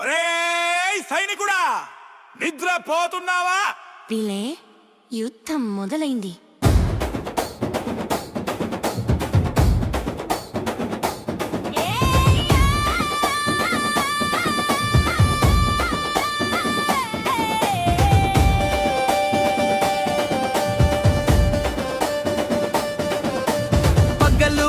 ఒరే సైనికుడా నిద్రపోతున్నావా? పిలే యుద్ధం మొదలైంది. పగలు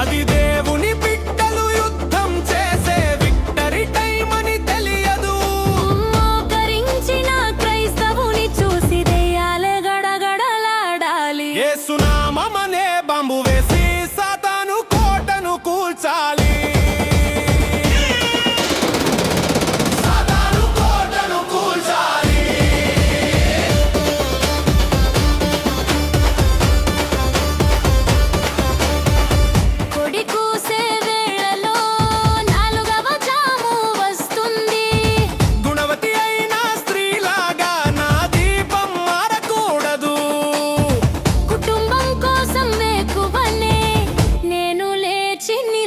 అది దేవుని బిడ్డలు యుద్ధం చేసే విక్టరీ టైం అని తెలియదు. మోకరించిన క్రైస్తవుని చూసి దెయ్యాలే గడగడలాడాలి. ఏసునామమనే బంబు వేసి సాతాను కోటను కూల్చాలి.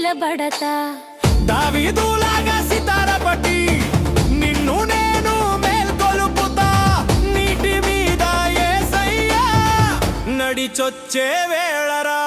నిలబడతా. దావీదులాగా సితార పట్టి నిన్ను నేను మేల్కొలుపుతా. నీటి మీద ఏసయ్యా నడిచొచ్చే వేళరా.